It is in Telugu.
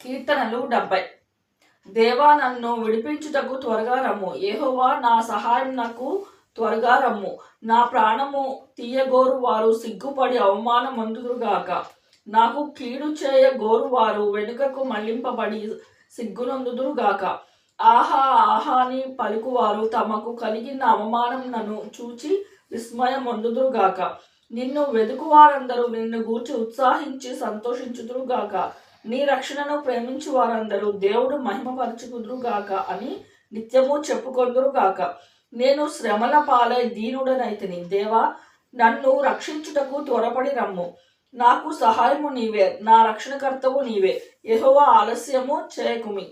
కీర్తనలు డెబ్బై దేవా నన్ను విడిపించుటకు త్వరగా రమ్ము. ఏహోవా నా సహాయం నాకు త్వరగా రమ్ము. నా ప్రాణము తీయగోరు వారు సిగ్గుపడి అవమానమందురుగాక నాకు కీడు చేయ గోరు వారు వెనుకకు మళ్ళింపబడి సిగ్గునందుదురుగాక. ఆహా ఆహాని పలుకువారు తమకు కలిగిన అవమానం నన్ను చూచి విస్మయమందుదురుగాక. నిన్ను వెదుకువారందరూ నిన్ను గూర్చి ఉత్సాహించి సంతోషించుదురుగాక. నీ రక్షణను ప్రేమించు వారందరూ దేవుడు మహిమపరచుకుదురుగాక అని నిత్యము చెప్పుకొందురుగాక నేను శ్రమల పాలై దీనుడనైతిని. దేవా నన్ను రక్షించుటకు త్వరపడి రమ్ము. నాకు సహాయము నీవే. నా రక్షణకర్తవు నీవే. యెహోవా ఆలస్యము చేయకుమి.